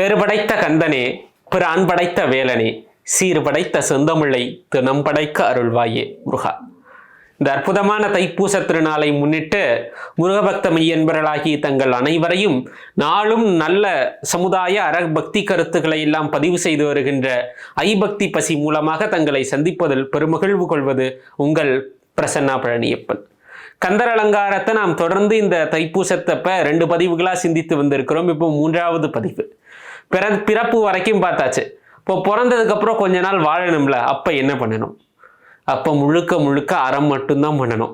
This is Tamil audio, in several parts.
பெருபடைத்த கந்தனே பிரான் படைத்த வேலனே சீர் படைத்த செந்தமிழை தினம் படைக்க அருள்வாயே முருகா. இந்த அற்புதமான தைப்பூச திருநாளை முன்னிட்டு முருகபக்த மெய்யன்பர்களாகி தங்கள் அனைவரையும் நாளும் நல்ல சமுதாய அற பக்தி கருத்துக்களை எல்லாம் பதிவு செய்து வருகின்ற ஐபக்தி பசி மூலமாக தங்களை சந்திப்பதில் பெருமகிழ்வு கொள்வது உங்கள் பிரசன்னா பழனியப்பன். கந்தர் அலங்காரத்தை நாம் தொடர்ந்து இந்த தைப்பூசத்தப்ப ரெண்டு பதிவுகளாக சிந்தித்து வந்திருக்கிறோம். இப்போ மூன்றாவது பதிவு. பிற பிறப்பு வரைக்கும் பார்த்தாச்சு. இப்போ பிறந்ததுக்கப்புறம் கொஞ்ச நாள் வாழணும்ல அப்போ என்ன பண்ணணும்? அப்போ முழுக்க முழுக்க அறம் மட்டும்தான் பண்ணணும்.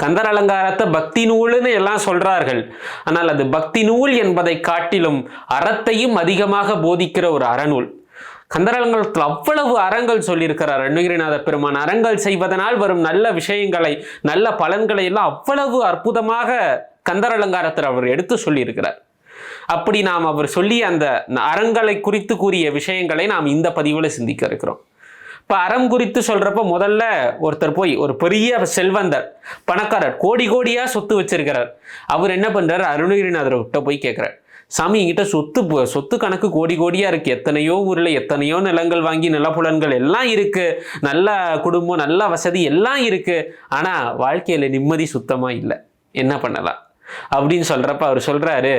கந்தர் அலங்காரத்தை பக்தி நூல்னு எல்லாம் சொல்கிறார்கள் ஆனால் அது பக்தி நூல் என்பதை காட்டிலும் அறத்தையும் அதிகமாக போதிக்கிற ஒரு அறநூல். கந்தரலங்கத்தில் அவ்வளவு அறங்கள் சொல்லியிருக்கிறார். அண்ணகிரிநாத பெருமான் அறங்கள் செய்வதனால் வரும் நல்ல விஷயங்களை நல்ல பலன்களை எல்லாம் அவ்வளவு அற்புதமாக கந்தர் அலங்காரத்தில் அவர் எடுத்து சொல்லியிருக்கிறார். அப்படி நாம் அவர் சொல்லி அந்த அறங்களை குறித்து கூறிய விஷயங்களை நாம் இந்த பதிவில் சிந்திக்க இருக்கிறோம். இப்போ அறம் குறித்து சொல்கிறப்ப முதல்ல ஒருத்தர் போய் ஒரு பெரிய செல்வந்தர் பணக்காரர் கோடி கோடியாக சொத்து வச்சிருக்கிறார். அவர் என்ன பண்ணுறார் அருணகிரிநாதர் கிட்ட போய் கேட்குறார் சாமி என்கிட்ட சொத்து சொத்து கணக்கு கோடி கோடியாக இருக்குது எத்தனையோ ஊரில் எத்தனையோ நிலங்கள் வாங்கி நிலப்புலன்கள் எல்லாம் இருக்குது நல்ல குடும்பம் நல்ல வசதி எல்லாம் இருக்குது ஆனால் வாழ்க்கையில் நிம்மதி சுத்தமாக இல்லை. என்ன பண்ணலாம்? அப்படின்னு சொல்றப்ப அவர் சொல்றாரு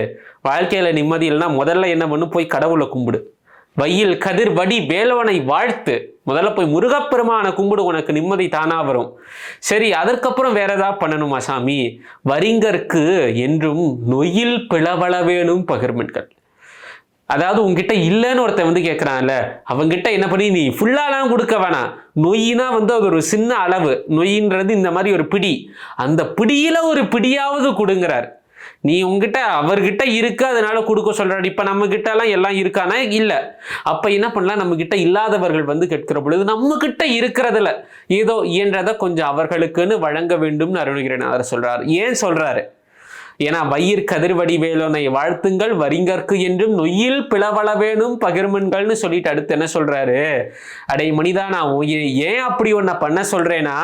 வாழ்க்கையில நிம்மதி இல்லைன்னா முதல்ல என்ன பண்ணு? போய் கடவுளை கும்பிடு. வையில் கதிர் வடி வேலவனை வாழ்த்து. முதல்ல போய் முருகப்பெருமானை கும்பிடு உனக்கு நிம்மதி தானா வரும். சரி அதற்கப்புறம் வேற ஏதாவது பண்ணணுமா சாமி? வரிங்கற்கு என்றும் நொயில் பிளவள வேணும் பகிர்மென்கள் அதாவது உங்ககிட்ட இல்லைன்னு ஒருத்தன் வந்து கேட்குறான்ல அவங்ககிட்ட என்ன பண்ணி நீ ஃபுல்லாலாம் கொடுக்க வேணாம். நொய்னா வந்து அது ஒரு சின்ன அளவு. நொய்ன்றது இந்த மாதிரி ஒரு பிடி. அந்த பிடியில் ஒரு பிடியாவது கொடுங்கிறார். நீ உங்ககிட்ட அவர்கிட்ட இருக்கு அதனால கொடுக்க சொல்கிறாரு இப்போ நம்மக்கிட்டலாம் எல்லாம் எல்லாம் இருக்கானா? இல்லை. அப்போ என்ன பண்ணலாம்? நம்மக்கிட்ட இல்லாதவர்கள் வந்து கேட்கிற பொழுது நம்மக்கிட்ட இருக்கிறதுல ஏதோ இயன்றதை கொஞ்சம் அவர்களுக்குன்னு வழங்க வேண்டும்னு அருணகிரிநாதர் சொல்கிறார் ஏன் சொல்கிறாரு என வயிர் கதிர்வடி வேலோனை வாழ்த்துங்கள் வரிங்கற்கு என்றும் நொய்யில் பிளவள வேணும் பகிர்மன்கள்னு சொல்லிட்டு அடுத்து என்ன சொல்றாரு? அடே மனிதா நான் ஏன் அப்படி ஒன்ன பண்ண சொல்றேனா?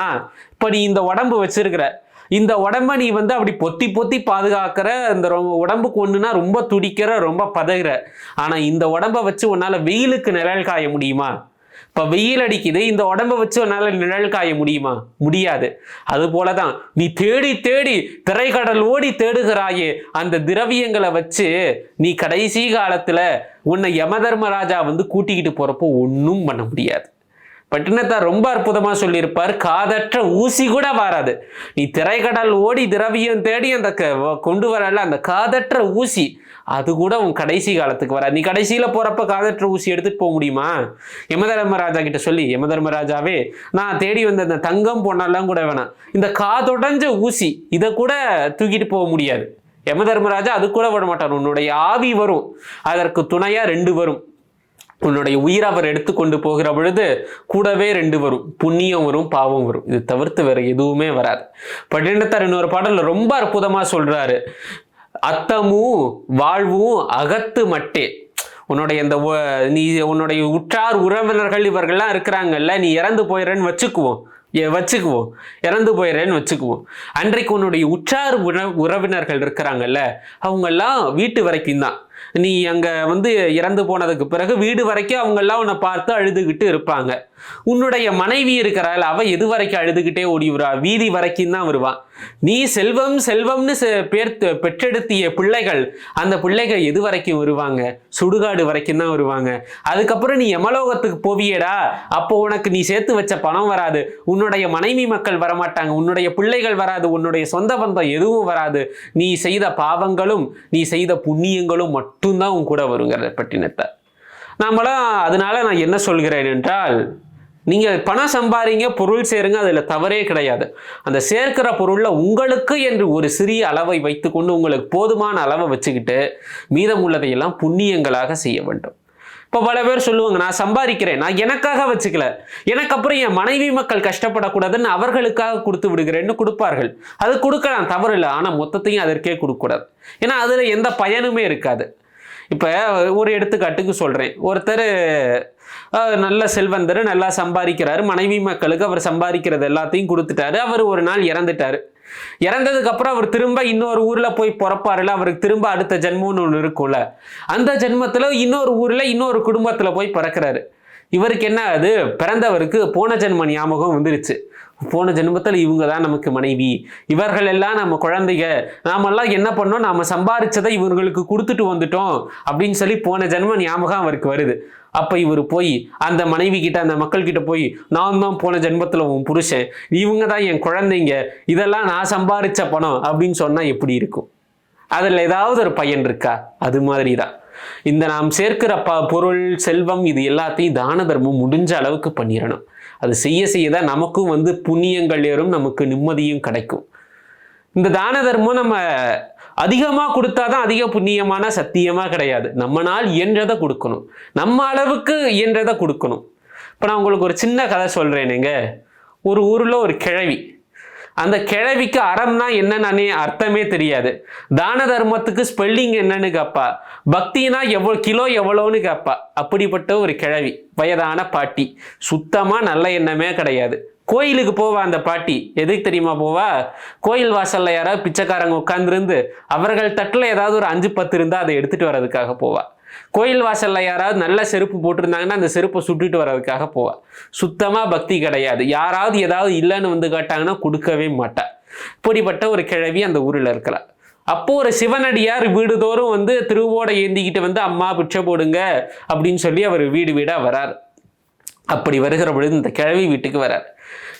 இப்ப நீ இந்த உடம்பு வச்சிருக்கிற. இந்த உடம்ப நீ வந்து அப்படி பொத்தி பொத்தி பாதுகாக்கிற இந்த ரொம்ப உடம்புக்கு ஒண்ணுனா ரொம்ப துடிக்கிற ரொம்ப பதகிற. ஆனா இந்த உடம்ப வச்சு உன்னால வெயிலுக்கு நிழல் காய முடியுமா? இப்போ வெயில் அடிக்குது இந்த உடம்ப வச்சு உன்னால் நிழல் காய முடியுமா? முடியாது. அது போல தான் நீ தேடி தேடி திரைக்கடல் ஓடி தேடுகிறாயே அந்த திரவியங்களை வச்சு நீ கடைசி காலத்தில் உன்னை யமதர்மராஜா வந்து கூட்டிக்கிட்டு போகிறப்போ ஒன்றும் பண்ண முடியாது. பட்டினத்தார் ரொம்ப அற்புதமாக சொல்லியிருப்பார். காதற்ற ஊசி கூட வராது. நீ திரைக்கடல் ஓடி திரவியம் தேடி அந்த க- வ- கொண்டு வரல அந்த காதற்ற ஊசி அது கூட உன் கடைசி காலத்துக்கு வராது. நீ கடைசியில் போகிறப்ப காதற்ற ஊசி எடுத்துகிட்டு போக முடியுமா? யமதர்மராஜா கிட்ட சொல்லி யமதர்மராஜாவே நான் தேடி வந்த அந்த தங்கம் பொண்ணெல்லாம் கூட வேணாம். இந்த காதொடைஞ்ச ஊசி இதை கூட தூக்கிட்டு போக முடியாது. யமதர்மராஜா அது கூட விட மாட்டார் உன்னுடைய ஆவி வரும். அதற்கு துணையாக ரெண்டு வரும். உன்னுடைய உயிர் அவர் எடுத்துக்கொண்டு போகிற பொழுது கூடவே ரெண்டு வரும் புண்ணியம் வரும் பாவம் வரும். இது தவிர்த்து வேற எதுவுமே வராது. பட்டினத்தார் இன்னொரு பாடலில் ரொம்ப அற்புதமாக சொல்கிறாரு அத்தமும் வாழ்வும் அகத்து மட்டே. உன்னுடைய இந்த நீ உன்னுடைய உற்றார் உறவினர்கள் இவர்கள்லாம் இருக்கிறாங்கல்ல நீ இறந்து போயிடுறேன்னு வச்சுக்குவோம். ஏ- வச்சுக்குவோம். இறந்து போயிடுறேன்னு வச்சுக்குவோம். அன்றைக்கு உன்னுடைய உற்றார் உற உறவினர்கள் இருக்கிறாங்கல்ல அவங்கெல்லாம் வீட்டு வரைக்கும் தான். நீ அங்க வந்து இறந்து போனதுக்கு பிறகு வீடு வரைக்கும் அவங்கெல்லாம் உன்னை பார்த்து அழுதுகிட்டு இருப்பாங்க. உன்னுடைய மனைவி இருக்கிறாள் அவ எது வரைக்கும் அழுதுகிட்டே ஓடி வருவா வீதி வரைக்கும் தான் வருவான் நீ செல்வம் செல்வம்னு பேர்த்து பேர் பெற்றெடுத்திய பிள்ளைகள் அந்த பிள்ளைகள் எது வரைக்கும் வருவாங்க? சுடுகாடு வரைக்கும் தான் வருவாங்க. அதுக்கப்புறம் நீ எமலோகத்துக்கு போவியடா. அப்போ உனக்கு நீ சேர்த்து வச்ச பணம் வராது. உன்னுடைய மனைவி மக்கள் வரமாட்டாங்க. உன்னுடைய பிள்ளைகள் வராது. உன்னுடைய சொந்த பந்தம் எதுவும் வராது. நீ செய்த பாவங்களும் நீ செய்த புண்ணியங்களும் மட்டும்தான் உன் கூட வருங்கிற பட்டினத்தை. நாமெல்லாம் அதனால நான் என்ன சொல்கிறேன் என்றால் நீங்கள் பணம் சம்பாதிங்க பொருள் சேருங்க அதில் தவறே கிடையாது. அந்த சேர்க்கிற பொருளில் உங்களுக்கு என்று ஒரு சிறிய அளவை வைத்துக்கொண்டு உங்களுக்கு போதுமான அளவை வச்சுக்கிட்டு மீதம் உள்ளதையெல்லாம் புண்ணியங்களாக செய்ய வேண்டும். இப்போ பல பேர் சொல்லுவாங்க நான் சம்பாதிக்கிறேன் நான் எனக்காக வச்சுக்கல. எனக்கு அப்புறம் என் மனைவி மக்கள் கஷ்டப்படக்கூடாதுன்னு அவர்களுக்காக கொடுத்து விடுகிறேன்னு கொடுப்பார்கள். அது கொடுக்கலாம் தவறு இல்லை. ஆனால் மொத்தத்தையும் அதற்கே கொடுக்கக்கூடாது. ஏன்னா அதில் எந்த பயனுமே இருக்காது. இப்போ ஒரு எடுத்துக்காட்டுக்கு சொல்கிறேன் ஒருத்தர் நல்ல செல்வந்தர் நல்லா சம்பாதிக்கிறாரு. மனைவி மக்களுக்கு அவர் சம்பாதிக்கிறது எல்லாத்தையும் கொடுத்துட்டாரு. அவர் ஒரு நாள் இறந்துட்டார். இறந்ததுக்கு அப்புறம் அவர் திரும்ப இன்னொரு ஊர்ல போய் பிறப்பாருல அவருக்கு திரும்ப அடுத்த ஜென்மம்னு ஒன்று இருக்கும்ல. அந்த ஜென்மத்துல இன்னொரு ஊர்ல இன்னொரு குடும்பத்துல போய் பிறக்கிறாரு. இவருக்கு என்ன ஆகுது? பிறந்தவருக்கு போன ஜென்ம ஞாபகம் வந்துருச்சு. போன ஜென்மத்தில் இவங்க தான் நமக்கு மனைவி. இவர்கள் எல்லாம் நம்ம குழந்தைங்க நாமெல்லாம் என்ன பண்ணோம்? நாம் சம்பாரிச்சதை இவர்களுக்கு கொடுத்துட்டு வந்துட்டோம் அப்படின்னு சொல்லி போன ஜென்ம ஞாபகம் அவருக்கு வருது. அப்போ இவர் போய் அந்த மனைவி கிட்ட அந்த மக்கள் கிட்ட போய் நான் தான் போன ஜென்மத்தில் உன் புருஷன். இவங்க தான் என் குழந்தைங்க. இதெல்லாம் நான் சம்பாரிச்ச பணம். அப்படின்னு சொன்னால் எப்படி இருக்கும்? அதில் ஏதாவது ஒரு பையன் இருக்கா? அது மாதிரி தான் இந்த நாம் சேர்க்கிற ப பொருள் செல்வம் இது எல்லாத்தையும் தான தர்மம் முடிஞ்ச அளவுக்கு பண்ணிடணும் அது செய்ய செய்ய தான் நமக்கும் வந்து புண்ணியங்கள் ஏறும் நமக்கு நிம்மதியும் கிடைக்கும். இந்த தான தர்மம் நம்ம அதிகமாக கொடுத்தாதான் அதிக புண்ணியமான சத்தியமாக கிடையாது. நம்மனால் இயன்றதை கொடுக்கணும். நம்ம அளவுக்கு இயன்றதை கொடுக்கணும். இப்போ நான் உங்களுக்கு ஒரு சின்ன கதை சொல்கிறேனுங்க ஒரு ஊரில் ஒரு கிழவி. அந்த கிழவிக்கு அறம்னா என்னன்னு அர்த்தமே தெரியாது. தான தர்மத்துக்கு ஸ்பெல்லிங் என்னன்னு கேட்பா பக்தினா எவ்வளோ கிலோ எவ்வளோன்னு கேட்பா அப்படிப்பட்ட ஒரு கிழவி வயதான பாட்டி. சுத்தமாக நல்ல எண்ணமே கிடையாது. கோயிலுக்கு போவா அந்த பாட்டி. எதுக்கு தெரியுமா போவா? கோயில் வாசல்ல யாராவது பிச்சைக்காரங்க உட்காந்துருந்து அவர்கள் தட்டில் ஏதாவது ஒரு அஞ்சு பத்து இருந்தால் அதை எடுத்துட்டு வர்றதுக்காக போவா. கோயில் வாசலில் யாராவது நல்ல செருப்பு போட்டிருந்தாங்கன்னா அந்த செருப்பை சுட்டுட்டு வர்றதுக்காக போவாள் சுத்தமாக பக்தி கிடையாது. யாராவது ஏதாவது இல்லைன்னு வந்து கேட்டாங்கன்னா கொடுக்கவே மாட்டாள் இப்படிப்பட்ட ஒரு கிழவி அந்த ஊரில் இருக்கிறாள் அப்போ ஒரு சிவனடியார் வீடுதோறும் வந்து திருவோடை ஏந்திக்கிட்டு வந்து அம்மா பிச்சை போடுங்க அப்படின்னு சொல்லி அவர் வீடு வீடாக வரார். அப்படி வருகிற பொழுது இந்த கிழவி வீட்டுக்கு வரார்.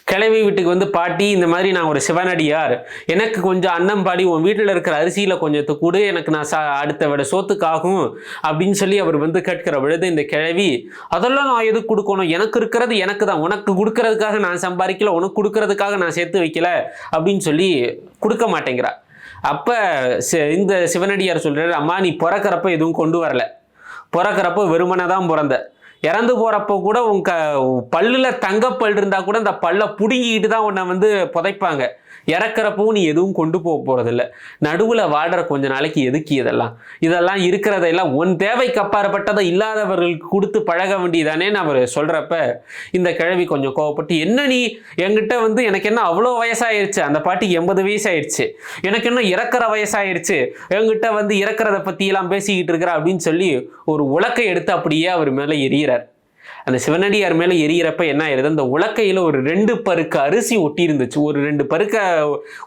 கிழவி வீட்டுக்கு வந்து பாட்டி இந்த மாதிரி நான் ஒரு சிவனடியார். எனக்கு கொஞ்சம் அன்னம் பாடி உன் வீட்டில் இருக்கிற அரிசியில் கொஞ்சத்தை கூடு. எனக்கு நான் சா அடுத்த விட சோத்துக்காகும். அப்படின்னு சொல்லி அவர் வந்து கேட்கிற பொழுது இந்த கிழவி அதெல்லாம் நான் எதுக்கு கொடுக்கணும்? எனக்கு இருக்கிறது எனக்கு தான். உனக்கு கொடுக்கறதுக்காக நான் சம்பாதிக்கல. உனக்கு கொடுக்கறதுக்காக நான் சேர்த்து வைக்கல. அப்படின்னு சொல்லி கொடுக்க மாட்டேங்கிறா. அப்போ இந்த சிவனடியார் சொல்கிறாரு அம்மா நீ பிறக்கிறப்ப எதுவும் கொண்டு வரல. பிறக்கிறப்போ வெறுமனை தான் பிறந்த. இறந்து போகிறப்போ கூட உங்க க தங்கப்பல் இருந்தால் கூட அந்த பல்லை புடுங்கிக்கிட்டு தான் உன்னை வந்து புதைப்பாங்க. இறக்குறப்பவும் நீ எதுவும் கொண்டு போக போகிறதில்ல நடுவில் வாடுற கொஞ்ச நாளைக்கு எதுக்கு இதெல்லாம்? இதெல்லாம் இருக்கிறதெல்லாம் உன் தேவைக்கு அப்பாற்பட்டதை இல்லாதவர்களுக்கு கொடுத்து பழக வேண்டியதானேன்னு அவர் சொல்கிறப்ப இந்த கிழவி கொஞ்சம் கோவப்பட்டு என்ன நீ என்கிட்ட வந்து எனக்கு என்ன அவ்வளோ வயசாயிருச்சு? அந்த பாட்டி எண்பது வயசாயிருச்சு. எனக்கு என்ன இறக்குற வயசாயிருச்சு? என்கிட்ட வந்து இறக்குறத பற்றியெல்லாம் பேசிக்கிட்டு இருக்கிற? அப்படின்னு சொல்லி ஒரு உலக்கை எடுத்து அப்படியே அவர் மேலே எரியிறார் அந்த சிவனடியார் மேலே எரியறப்ப என்ன ஆயிடுது அந்த உலக்கையில் ஒரு ரெண்டு பருக்க அரிசி ஒட்டி இருந்துச்சு ஒரு ரெண்டு பருக்க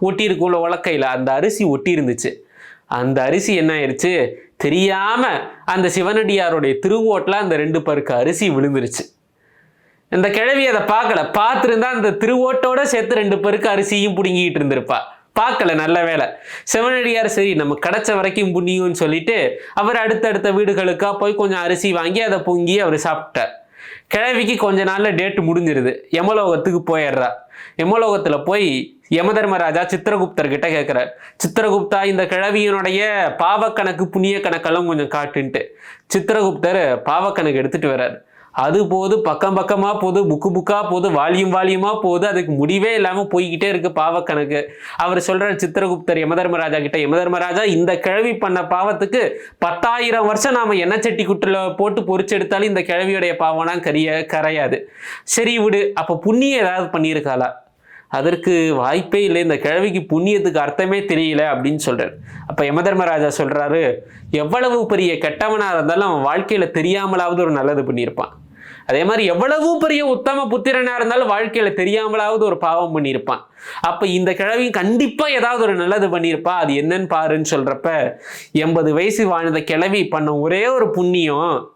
ஒட்டி உலக்கையில் அந்த அரிசி ஒட்டி இருந்துச்சு அந்த அரிசி என்ன ஆயிடுச்சு தெரியாம அந்த சிவனடியாருடைய திருவோட்டில் அந்த ரெண்டு பருக்கு அரிசி விழுந்துருச்சு. இந்த கிழவி அதை பார்க்கல. பார்த்துருந்தா அந்த திருவோட்டோட சேர்த்து ரெண்டு பருக்கு அரிசியும் பிடுங்கிட்டு இருந்திருப்பா. பார்க்கல நல்ல வேலை சிவனடியார் சரி நம்ம கிடைச்ச வரைக்கும் புண்ணியம்னு சொல்லிட்டு அவர் அடுத்தடுத்த வீடுகளுக்காக போய் கொஞ்சம் அரிசி வாங்கி அதை பொங்கி அவர் சாப்பிட்டார். கிழவிக்கு கொஞ்ச நாளில் டேட்டு முடிஞ்சிருது. யமலோகத்துக்கு போயிடுறா. யமலோகத்தில் போய் யமதர்மராஜா சித்திரகுப்தர் கிட்ட கேட்கிறார் சித்திரகுப்தா இந்த கிழவியினுடைய பாவக்கணக்கு புண்ணிய கணக்கெல்லாம் கொஞ்சம் காட்டுன்ட்டு. சித்திரகுப்தர் பாவக்கணக்கு எடுத்துகிட்டு வர்றாரு. அது போது பக்கம் பக்கமாக போகுது புக்கு புக்காக போகுது வால்யூம் வால்யூமாக போகுது அதுக்கு முடிவே இல்லாமல் போய்கிட்டே இருக்குது பாவக்கணக்கு. அவர் சொல்கிறார் சித்திரகுப்தர் யமதர்மராஜா கிட்ட யமதர்மராஜா இந்த கிழவி பண்ண பாவத்துக்கு பத்தாயிரம் வருஷம் நாம எண்ணெய் சட்டி குட்டில் போட்டு பொரிச்சு எடுத்தாலும் இந்த கிழவியுடைய பாவம்லாம் கரிய கரையாது. சரி விடு அப்போ புண்ணியம் ஏதாவது பண்ணியிருக்காளா? அதற்கு வாய்ப்பே இல்லை. இந்த கிழவிக்கு புண்ணியத்துக்கு அர்த்தமே தெரியல அப்படின்னு சொல்கிறார் அப்போ யமதர்மராஜா சொல்கிறாரு எவ்வளவு பெரிய கெட்டவனாக இருந்தாலும் அவன் வாழ்க்கையில் தெரியாமலாவது ஒரு நல்லது பண்ணியிருப்பான். அதே மாதிரி எவ்வளவு பெரிய உத்தம புத்திரனா இருந்தாலும் வாழ்க்கையில தெரியாமலாவது ஒரு பாவம் பண்ணியிருப்பான். அப்ப இந்த கிழவி கண்டிப்பா ஏதாவது ஒரு நல்லது பண்ணியிருப்பா. அது என்னன்னு பாருன்னு சொல்றப்ப எண்பது வயசு வாழ்ந்த கிழவி பண்ண ஒரே ஒரு புண்ணியம்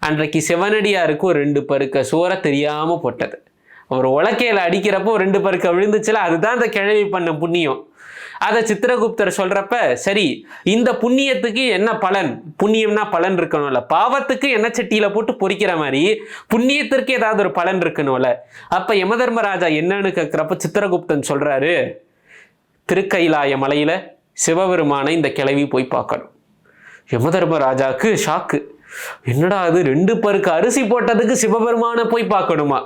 அன்றைக்கு சிவனடியாருக்கு ஒரு ரெண்டு பருக்க சோற தெரியாம போட்டது. அவர் உலக்கையில் அடிக்கிறப்போ ஒரு ரெண்டு பருக்க விழுந்துச்சுல அதுதான் அந்த கிழவி பண்ண புண்ணியம். அதை சித்திரகுப்தர் சொல்றப்ப சரி இந்த புண்ணியத்துக்கு என்ன பலன்? புண்ணியம்னா பலன் இருக்கணும்ல. பாவத்துக்கு என்ன சட்டியில போட்டு பொறிக்கிற மாதிரி புண்ணியத்திற்கு ஏதாவது ஒரு பலன் இருக்கணும்ல. அப்ப யமதர்மராஜா என்னன்னு கேட்கிறப்ப சித்திரகுப்தன் சொல்றாரு திருக்கைலாய மலையில சிவபெருமானை இந்த கிழவி போய் பார்க்கணும். யமதர்மராஜாவுக்கு ஷாக்கு என்னடா அது ரெண்டு பருக்கு அரிசி போட்டதுக்கு சிவபெருமானை போய் பார்க்கணுமா?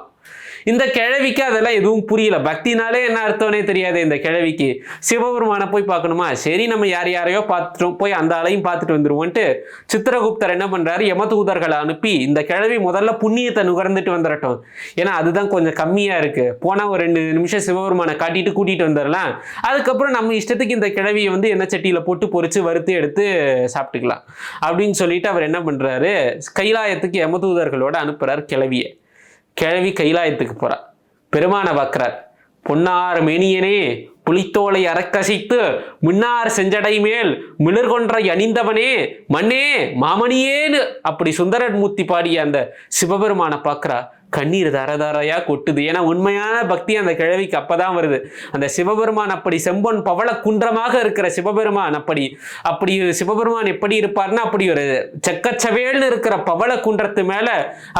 இந்த கிழவிக்கு அதெல்லாம் எதுவும் புரியல. பக்தினாலே என்ன அர்த்தம்னே தெரியாது இந்த கிழவிக்கு. சிவபெருமானை போய் பார்க்கணுமா? சரி நம்ம யார் யாரையோ பார்த்துட்டோம் போய் அந்த ஆளையும் பார்த்துட்டு வந்துருவோன்ட்டு சித்திரகுப்தர் என்ன பண்றாரு? யமதூதர்களை அனுப்பி இந்த கிழவி முதல்ல புண்ணியத்தை நுகர்ந்துட்டு வந்துடட்டும் ஏன்னா அதுதான் கொஞ்சம் கம்மியா இருக்கு. போனா ஒரு ரெண்டு நிமிஷம் சிவபெருமானை காட்டிட்டு கூட்டிட்டு வந்துடலாம் அதுக்கப்புறம் நம்ம இஷ்டத்துக்கு இந்த கிழவியை வந்து எண்ணெய் சட்டியில போட்டு பொறிச்சு வறுத்து எடுத்து சாப்பிட்டுக்கலாம். அப்படின்னு சொல்லிட்டு அவர் என்ன பண்றாரு? கைலாயத்துக்கு யமதூதர்களோட அனுப்புகிறார் கிழவியை. கிழவி கைலாயத்துக்கு போகிறார் பெருமான பார்க்குறார். பொன்னார் மேனியனே புலித்தோலை அறக்கசித்து முன்னார் செஞ்சடை மேல் மிளர்கொன்றை அணிந்தவனே மண்ணே மாமணியேன்னு அப்படி சுந்தரன் மூர்த்தி பாடிய அந்த சிவபெருமானை பார்க்குறா கண்ணீர் தரதாரையா கொட்டுது. ஏன்னா உண்மையான பக்தி அந்த கிழவிக்கு அப்பதான் வருது. அந்த சிவபெருமான் அப்படி செம்பொன் பவள குன்றமாக இருக்கிற சிவபெருமான் அப்படி அப்படி சிவபெருமான் எப்படி இருப்பார்னா அப்படி ஒரு செக்கச்சவேல்னு இருக்கிற பவள குன்றத்து மேல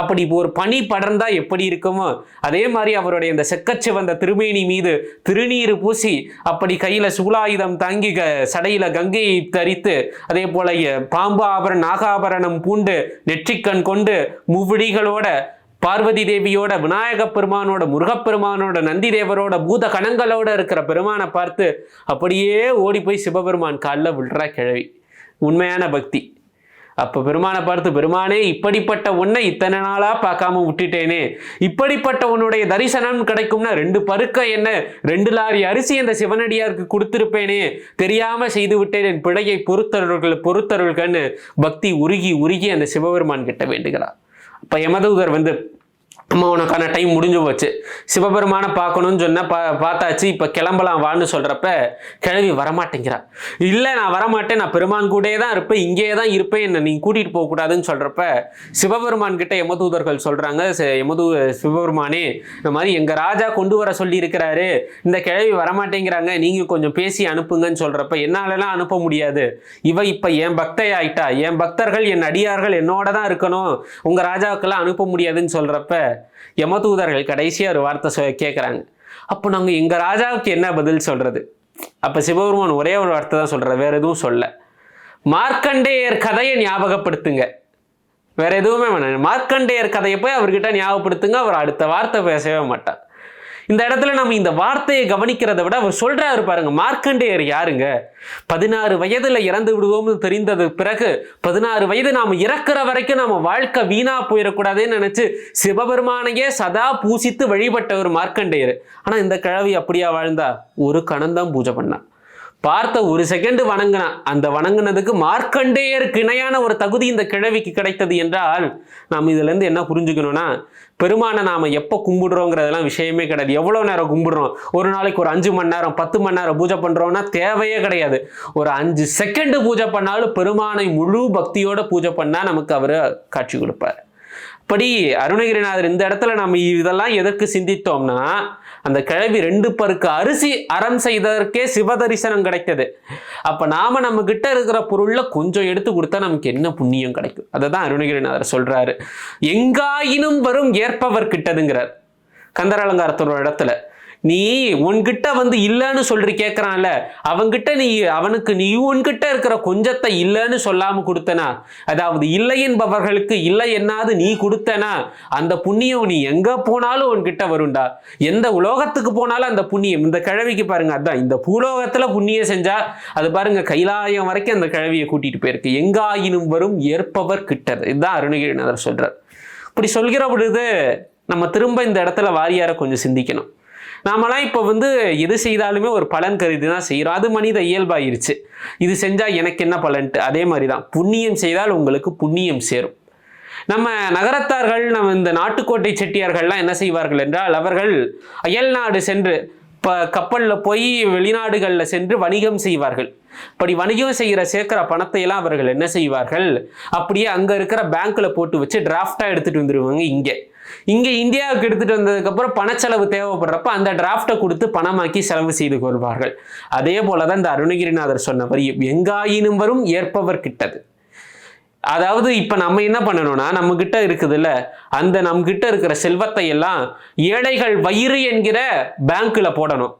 அப்படி ஒரு பனி படர்ந்தா எப்படி இருக்குமோ அதே மாதிரி அவருடைய அந்த செக்கச்சிவந்த திருமேனி மீது திருநீர் பூசி அப்படி கையில சூலாயுதம் தாங்கி க சடையில கங்கையை தரித்து அதே போல பாம்பு ஆபரணம் நாகாபரணம் பூண்டு நெற்றிக்கண் கொண்டு முவிழிகளோட பார்வதி தேவியோட விநாயக பெருமானோட முருகப்பெருமானோட நந்தி தேவரோட பூத கணங்களோட இருக்கிற பெருமானை பார்த்து அப்படியே ஓடி போய் சிவபெருமான் காலில் விழுறா கிழவி. உண்மையான பக்தி. அப்போ பெருமானை பார்த்து பெருமானே இப்படிப்பட்ட உன்னை இத்தனை நாளாக பார்க்காம விட்டுட்டேனே. இப்படிப்பட்ட உன்னுடைய தரிசனம் கிடைக்கும்னா ரெண்டு பருக்க என்ன? ரெண்டு லாரி அரிசி அந்த சிவனடியாருக்கு கொடுத்துருப்பேனே. தெரியாம செய்து விட்டேன் என் பிழையை பொறுத்தருள்கள் பொறுத்தருள்கன்னு. பக்தி உருகி உருகி அந்த சிவபெருமான் கிட்ட வேண்டுகிறார். இப்போ யமதூதர் வந்து அம்மா உனக்கான டைம் முடிஞ்சு போச்சு. சிவபெருமானை பார்க்கணும்னு சொன்ன பா பார்த்தாச்சு இப்போ கிளம்பலாம் வான்னு சொல்கிறப்ப கிழவி வரமாட்டேங்கிறா. இல்லை நான் வரமாட்டேன். நான் பெருமான் கூடயே தான் இருப்பேன். இங்கேயே தான் இருப்பேன். என்னை நீ கூட்டிகிட்டு போகக்கூடாதுன்னு சொல்கிறப்ப சிவபெருமான் கிட்ட யமதூதர்கள் சொல்கிறாங்க யமது சிவபெருமானே இந்த மாதிரி எங்கள் ராஜா கொண்டு வர சொல்லி இருக்கிறாரு இந்த கிழவி வரமாட்டேங்கிறாங்க. நீங்கள் கொஞ்சம் பேசி அனுப்புங்கன்னு சொல்கிறப்ப என்னாலலாம் அனுப்ப முடியாது. இவ இப்போ என் பக்தை ஆயிட்டா என் பக்தர்கள் என் அடியார்கள் என்னோட தான் இருக்கணும். உங்கள் ராஜாவுக்கெல்லாம் அனுப்ப முடியாதுன்னு சொல்கிறப்ப யமதூதர்கள் கடைசியாக ஒரு வார்த்தை சொ கேட்குறாங்க அப்போ நாங்கள் எங்கள் ராஜாவுக்கு என்ன பதில் சொல்கிறது அப்போ சிவபெருமான் ஒரே ஒரு வார்த்தை தான் சொல்கிறார் வேறு எதுவும் சொல்ல. மார்க்கண்டேயர் கதையை ஞாபகப்படுத்துங்க. வேறு எதுவுமே வேணாம். மார்க்கண்டேயர் கதையை போய் அவர்கிட்ட ஞாபகப்படுத்துங்க அவர் அடுத்த வார்த்தை பேசவே மாட்டார். இந்த இடத்துல நம்ம இந்த வார்த்தையை கவனிக்கிறத விட அவர் சொல்றாரு பாருங்க மார்க்கண்டேயர் யாருங்க? பதினாறு வயதுல இறந்து விடுவோம்னு தெரிந்தது பிறகு பதினாறு வயது நாம இறக்குற வரைக்கும் நம்ம வாழ்க்கை வீணா போயிடக்கூடாதுன்னு நினைச்சு சிவபெருமானையே சதா பூசித்து வழிபட்ட ஒரு மார்க்கண்டேயர். ஆனா இந்த கிழவி அப்படியா வாழ்ந்தா? ஒரு கணந்தான் பூஜை பண்ணா. பார்த்த ஒரு செகண்டு வணங்கினான் அந்த வணங்கினதுக்கு மார்க்கண்டேயருக்கு இணையான ஒரு தகுதி இந்த கிழவிக்கு கிடைத்தது என்றால் நாம் இதுலேருந்து என்ன புரிஞ்சுக்கணும்னா பெருமானை நாம் எப்போ கும்பிடுறோங்கிறதெல்லாம் விஷயமே கிடையாது. எவ்வளோ நேரம் கும்பிடுறோம்? ஒரு நாளைக்கு ஒரு அஞ்சு மணி நேரம் பத்து மணி நேரம் பூஜை பண்ணுறோம்னா தேவையே கிடையாது. ஒரு அஞ்சு செகண்டு பூஜை பண்ணாலும் பெருமானை முழு பக்தியோட பூஜை பண்ணால் நமக்கு அவர் காட்சி கொடுப்பார். அப்படி அருணகிரிநாதர் இந்த இடத்துல நம்ம இதெல்லாம் எதற்கு சிந்தித்தோம்னா அந்த கிழவி ரெண்டு பருக்கு அரிசி அறம் செய்ததற்கே சிவதரிசனம் கிடைத்தது. அப்போ நாம நம்ம கிட்ட இருக்கிற பொருளில் கொஞ்சம் எடுத்து கொடுத்தா நமக்கு என்ன புண்ணியம் கிடைக்கும்? அதை தான் அருணகிரிநாதர் சொல்றாரு. எங்காயினும் வரும் ஏற்பவர் கிட்டதுங்கிறார் கந்தர் அலங்காரத்தோட இடத்துல. நீ உன்கிட்ட வந்து இல்லைன்னு சொல்லி கேட்குறான்ல அவன்கிட்ட நீ அவனுக்கு நீ உன்கிட்ட இருக்கிற கொஞ்சத்தை இல்லைன்னு சொல்லாமல் கொடுத்தனா அதாவது இல்லை என்பவர்களுக்கு இல்லை என்னாது நீ கொடுத்தனா அந்த புண்ணியம் நீ எங்கே போனாலும் உன்கிட்ட வரும்டா எந்த உலோகத்துக்கு போனாலும் அந்த புண்ணியம் இந்த கிழவிக்கு பாருங்க அதான் இந்த பூலோகத்தில் புண்ணியம் செஞ்சா அது பாருங்க கைலாயம் வரைக்கும் அந்த கிழவியை கூட்டிட்டு போயிருக்கு. எங்காயினும் வரும் ஏற்பவர் கிட்டது. இதுதான் அருணகிரிநாதர் சொல்கிறார் இப்படி சொல்கிற பொழுது நம்ம திரும்ப இந்த இடத்துல வாரியாரை கொஞ்சம் சிந்திக்கணும். நாமெல்லாம் இப்போ வந்து எது செய்தாலுமே ஒரு பலன் கருதி தான் செய்கிறோம் அது மனித இயல்பாயிருச்சு. இது செஞ்சால் எனக்கு என்ன பலன்ட்டு? அதே மாதிரி தான் புண்ணியம் செய்தால் உங்களுக்கு புண்ணியம் சேரும். நம்ம நகரத்தார்கள் நம்ம இந்த நாட்டுக்கோட்டை செட்டியார்கள்லாம் என்ன செய்வார்கள் என்றால் அவர்கள் அயல் நாடு சென்று இப்போ கப்பலில் போய் வெளிநாடுகளில் சென்று வணிகம் செய்வார்கள். அப்படி வணிகம் செய்கிற சேர்க்கிற பணத்தை எல்லாம் அவர்கள் என்ன செய்வார்கள்? அப்படியே அங்கே இருக்கிற பேங்க்ல போட்டு வச்சு டிராஃப்டாக எடுத்துட்டு வந்துடுவாங்க இங்கே. இங்கே இந்தியாவுக்கு எடுத்துட்டு வந்ததுக்கப்புறம் பணச்செலவு தேவைப்படுறப்ப அந்த டிராஃப்டை கொடுத்து பணமாக்கி செலவு செய்து கொள்வார்கள். அதே போல தான் இந்த அருணகிரிநாதர் சொன்ன வரி எங்காயினும் வரும் ஏற்பவர் கிட்டது அதாவது இப்ப நம்ம என்ன பண்ணணும்னா நம்ம கிட்ட இருக்குதுல்ல அந்த நம்ம கிட்ட இருக்கிற செல்வத்தை எல்லாம் ஏழைகள் வயிறு என்கிற பேங்க்ல போடணும்.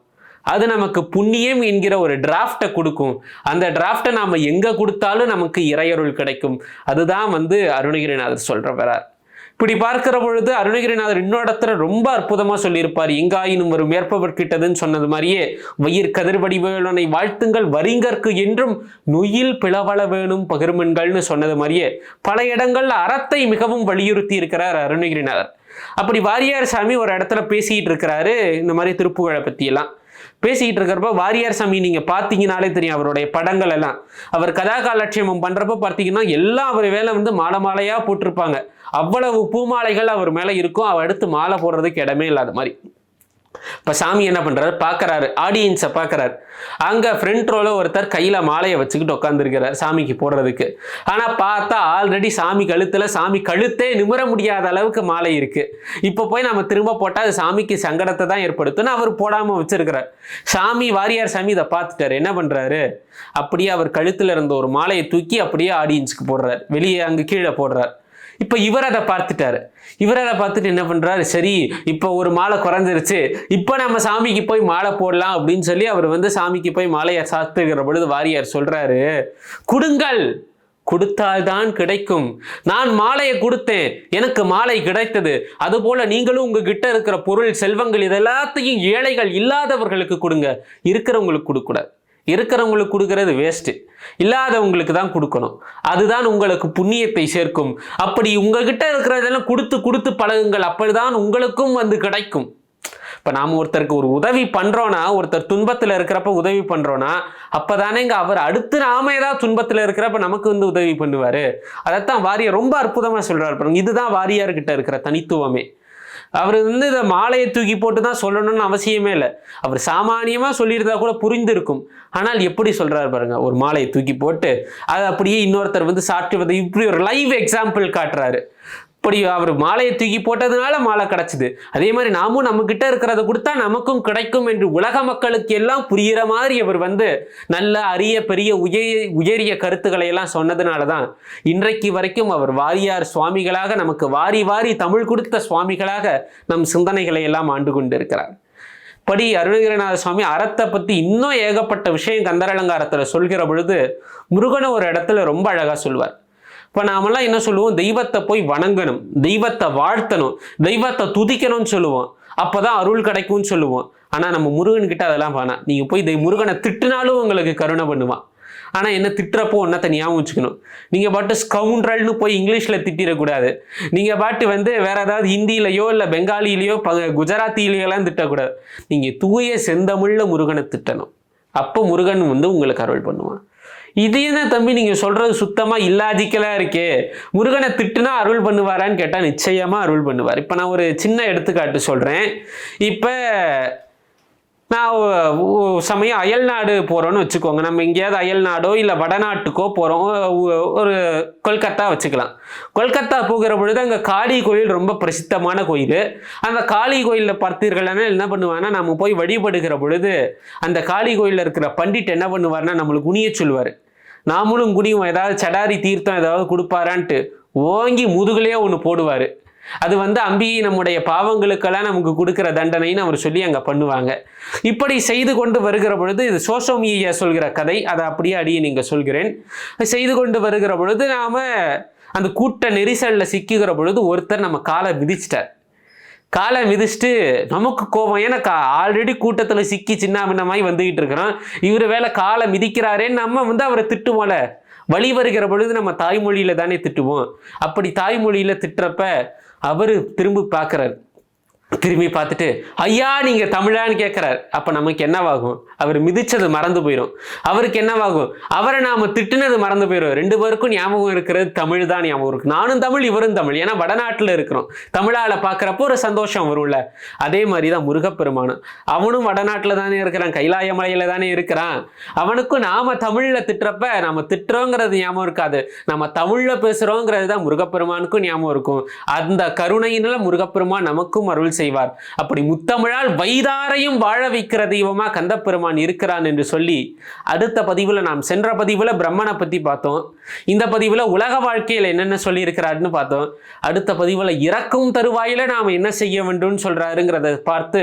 அது நமக்கு புண்ணியம் என்கிற ஒரு டிராஃப்டை கொடுக்கும். அந்த டிராஃப்டை நாம் எங்கே கொடுத்தாலும் நமக்கு இறையருள் கிடைக்கும். அதுதான் வந்து அருணகிரிநாதர் சொல்கிற வரார். இப்படி பார்க்கிற பொழுது அருணகிரிநாதர் இன்னொரு இடத்துல ரொம்ப அற்புதமாக சொல்லியிருப்பார். எங்காயினும் வரும் ஏற்பவர் கிட்டதுன்னு சொன்னது மாதிரியே வயிர் கதிர் வேலனை வாழ்த்துங்கள் வரிங்கற்கு என்றும் நொயில் பிளவள வேணும் பகிர்மன்கள்னு சொன்னது மாதிரியே பல இடங்கள்ல அறத்தை மிகவும் வலியுறுத்தி இருக்கிறார் அருணகிரிநாதர். அப்படி வாரியார் சாமி ஒரு இடத்துல பேசிக்கிட்டு இருக்கிறாரு. இந்த மாதிரி திருப்புகழை பற்றியெல்லாம் பேசிக்கிட்டு இருக்கிறப்ப வாரியார் சாமி நீங்கள் பார்த்தீங்கனாலே தெரியும் அவருடைய படங்கள் எல்லாம். அவர் கதாகாலட்சியமம் பண்ணுறப்ப பார்த்தீங்கன்னா எல்லாம் அவர் வேலை வந்து மாலை மாலையாக போட்டிருப்பாங்க. அவ்வளவு பூமாலைகள் அவர் மேலே இருக்கும். அவர் அடுத்து மாலை போடுறதுக்கு இடமே இல்லாத மாதிரி. இப்போ சாமி என்ன பண்ணுறாரு பார்க்குறாரு ஆடியன்ஸை பார்க்குறாரு அங்கே ஃப்ரண்ட் ரோல ஒருத்தர் கையில் மாலையை வச்சுக்கிட்டு உட்காந்துருக்கிறார் சாமிக்கு போடுறதுக்கு ஆனால் பார்த்தா ஆல்ரெடி சாமி கழுத்தில் சாமி கழுத்தே நிமிர முடியாத அளவுக்கு மாலை இருக்குது இப்போ போய் நம்ம திரும்ப போட்டால் அது சாமிக்கு சங்கடத்தை தான் ஏற்படுத்துன்னு அவர் போடாமல் வச்சுருக்கிறார். சாமி வாரியார் சாமி இதை பார்த்துட்டாரு. என்ன பண்ணுறாரு அப்படியே அவர் கழுத்தில் இருந்த ஒரு மாலையை தூக்கி அப்படியே ஆடியன்ஸுக்கு போடுறார். வெளியே அங்கே கீழே போடுறார். இப்போ இவர் அதை பார்த்துட்டாரு. இவர் அதை பார்த்துட்டு என்ன பண்ணுறாரு சரி இப்போ ஒரு மாலை குறைஞ்சிருச்சு. இப்போ நம்ம சாமிக்கு போய் மாலை போடலாம் அப்படின்னு சொல்லி அவர் வந்து சாமிக்கு போய் மாலையை சாத்துகிற பொழுது வாரியார் சொல்கிறாரு கொடுங்கள். கொடுத்தால்தான் கிடைக்கும். நான் மாலையை கொடுத்தேன். எனக்கு மாலை கிடைத்தது. அதுபோல நீங்களும் உங்ககிட்ட இருக்கிற பொருள் செல்வங்கள் இதெல்லாத்தையும் ஏழைகள் இல்லாதவர்களுக்கு கொடுங்க. இருக்கிறவங்களுக்கு கொடுக்கூடாது இருக்கிறவங்களுக்கு கொடுக்கறது வேஸ்ட்டு இல்லாதவங்களுக்கு தான் கொடுக்கணும். அதுதான் உங்களுக்கு புண்ணியத்தை சேர்க்கும். அப்படி உங்ககிட்ட இருக்கிறதெல்லாம் கொடுத்து கொடுத்து பழகுங்கள். அப்படிதான் உங்களுக்கும் வந்து கிடைக்கும். இப்போ நாம் ஒருத்தருக்கு ஒரு உதவி பண்ணுறோன்னா ஒருத்தர் துன்பத்தில் இருக்கிறப்ப உதவி பண்ணுறோன்னா அப்போ தானேங்க அவர் அடுத்து நாம ஏதாவது துன்பத்தில் இருக்கிறப்ப நமக்கு வந்து உதவி பண்ணுவார். அதைத்தான் வாரியார் ரொம்ப அற்புதமாக சொல்கிறார் பாருங்க. இதுதான் வாரியார்கிட்ட இருக்கிற தனித்துவமே. அவர் வந்து இதை மாலையை தூக்கி போட்டு தான் சொல்லணும்னு அவசியமே இல்லை. அவர் சாமானியமாக சொல்லியிருந்தா கூட புரிந்திருக்கும். ஆனால் எப்படி சொல்றாரு பாருங்க ஒரு மாலையை தூக்கி போட்டு அதை அப்படியே இன்னொருத்தர் வந்து சாப்பிட்டு இப்படி ஒரு லைவ் எக்ஸாம்பிள் காட்டுறாரு. இப்படி அவர் மாலையை தூக்கி போட்டதுனால மாலை கிடைச்சது. அதே மாதிரி நாமும் நம்ம கிட்ட இருக்கிறத கொடுத்தா நமக்கும் கிடைக்கும் என்று உலக மக்களுக்கு எல்லாம் புரிகிற மாதிரி அவர் வந்து நல்ல அரிய பெரிய உயரிய உயரிய கருத்துக்களை எல்லாம் சொன்னதுனால தான் இன்றைக்கு வரைக்கும் அவர் வாரியார் சுவாமிகளாக நமக்கு வாரி வாரி தமிழ் கொடுத்த சுவாமிகளாக நம் சிந்தனைகளை எல்லாம் ஆண்டு கொண்டிருக்கிறார். படி அருணகிரிநாத சுவாமி அறத்தை பற்றி இன்னும் ஏகப்பட்ட விஷயம் கந்தரலங்காரத்தில் சொல்கிற பொழுது முருகனை ஒரு இடத்துல ரொம்ப அழகாக சொல்வார். இப்போ நாமெல்லாம் என்ன சொல்லுவோம்? தெய்வத்தை போய் வணங்கணும். தெய்வத்தை வாழ்த்தணும். தெய்வத்தை துதிக்கணும்னு சொல்லுவோம். அப்போ தான் அருள் கிடைக்கும்னு சொல்லுவோம். ஆனால் நம்ம முருகன்கிட்ட அதெல்லாம் வேணாம். நீங்கள் போய் தெய் முருகனை திட்டுனாலும் உங்களுக்கு கருணை பண்ணுவான். ஆனால் என்ன திட்டுறப்போ ஒன்றத்தை ஞாபகம் வச்சுக்கணும். நீங்கள் பாட்டு ஸ்கவுண்ட்ரல்னு போய் இங்கிலீஷில் திட்டிடக்கூடாது. நீங்கள் பாட்டு வந்து வேற ஏதாவது ஹிந்தியிலையோ இல்லை பெங்காலியிலையோ ப குஜராத்திலேயோலாம் திட்டக்கூடாது. நீங்கள் தூய செந்தமிழில் முருகனை திட்டணும். அப்போ முருகன் வந்து உங்களுக்கு அருள் பண்ணுவான். இது என்ன தம்பி நீங்கள் சொல்கிறது சுத்தமாக இல்லாதிக்கலாக இருக்கே. முருகனை திட்டுனா அருள் பண்ணுவாரான்னு கேட்டால் நிச்சயமாக அருள் பண்ணுவார். இப்போ நான் ஒரு சின்ன எடுத்துக்காட்டு சொல்கிறேன் இப்போ நான் சமயம் அயல்நாடு போகிறோன்னு வச்சுக்கோங்க. நம்ம எங்கேயாவது அயல்நாடோ இல்லை வடநாட்டுக்கோ போகிறோம் ஒரு கொல்கத்தா வச்சுக்கலாம். கொல்கத்தா போகிற பொழுது அங்கே காளி கோயில் ரொம்ப பிரசித்தமான கோயில். அந்த காளி கோயிலில் பார்த்தீர்கள்னா என்ன பண்ணுவாங்கன்னா நம்ம போய் வழிபடுகிற பொழுது அந்த காளி கோயிலில் இருக்கிற பண்டிட் என்ன பண்ணுவார்னா நம்மளுக்கு குனிய சொல்லுவார். நாமளும் குனியும் ஏதாவது சடாரி தீர்த்தம் ஏதாவது கொடுப்பாரான்ட்டு ஓங்கி முதுகுலயே ஒன்று போடுவார். அது வந்து அம்பி நம்முடைய பாவங்களுக்கெல்லாம் நமக்கு கொடுக்குற தண்டனைன்னு அவர் சொல்லி அங்கே பண்ணுவாங்க. இப்படி செய்து கொண்டு வருகிற பொழுது இது சோசோமியா சொல்கிற கதை. அதை அப்படியே அடியே நீங்கள் சொல்கிறேன். செய்து கொண்டு வருகிற பொழுது நாம் அந்த கூட்ட நெரிசலில் சிக்குகிற பொழுது ஒருத்தர் நம்ம காலை மிதிச்சிட்டார். காலை மிதிச்சுட்டு நமக்கு கோபம். ஏன்னா கா ஆல்ரெடி கூட்டத்தில் சிக்கி சின்ன பின்னமாய் வந்துகிட்டு இருக்கிறோம். இவர் வேலை காலை மிதிக்கிறாரேன்னு நம்ம வந்து அவரை திட்டுவோம்ல. வழி வருகிற பொழுது நம்ம தாய்மொழியில் தானே திட்டுவோம். அப்படி தாய்மொழியில் திட்டுறப்ப அவர் திரும்பி பார்க்கறாரு. திரும்பி பார்த்துட்டு ஐயா நீங்க தமிழான்னு கேட்கிறார். அப்ப நமக்கு என்னவாகும்? அவர் மிதிச்சது மறந்து போயிடும் அவருக்கு என்னவாகும்? அவரை நாம திட்டுனது மறந்து போயிடும் ரெண்டு பேருக்கும் ஞாபகம் இருக்கிறது தமிழ் தான் ஞாபகம் இருக்கு. நானும் தமிழ் இவரும் தமிழ். ஏன்னா வடநாட்டுல இருக்கிறோம். தமிழால பார்க்குறப்போ ஒரு சந்தோஷம் வரும்ல. அதே மாதிரி தான் முருகப்பெருமானும். அவனும் வடநாட்டில் தானே இருக்கிறான். கைலாய மலையில் தானே இருக்கிறான். அவனுக்கும் நாம தமிழ்ல திட்டுறப்ப நாம திட்டுறோங்கிறது ஞாபகம் இருக்காது. நம்ம தமிழ்ல பேசுகிறோங்கிறது தான் முருகப்பெருமானுக்கும் ஞாபகம் இருக்கும். அந்த கருணையினால் முருகப்பெருமான் நமக்கும் அருள் செய்வார். அப்படி முத்தமிழால் வைதாரையும் வாழ வைக்கிற தெய்வமா கந்தப்பெருமான் இருக்கிறான் என்று சொல்லி அடுத்த பதிவுல நாம் சென்ற பதிவுல பிரம்மனை பத்தி பார்த்தோம். இந்த பதிவுல உலக வாழ்க்கையில் என்னென்ன சொல்லி இருக்கிறாருன்னு பார்த்தோம். அடுத்த பதிவுல இறக்கும் தருவாயில நாம் என்ன செய்ய வேண்டும்னு சொல்றாருங்கிறத பார்த்து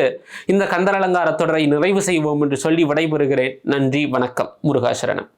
இந்த கந்தர் அலங்கார தொடரை நிறைவு செய்வோம் என்று சொல்லி விடைபெறுகிறேன். நன்றி வணக்கம். முருகாசரணம்.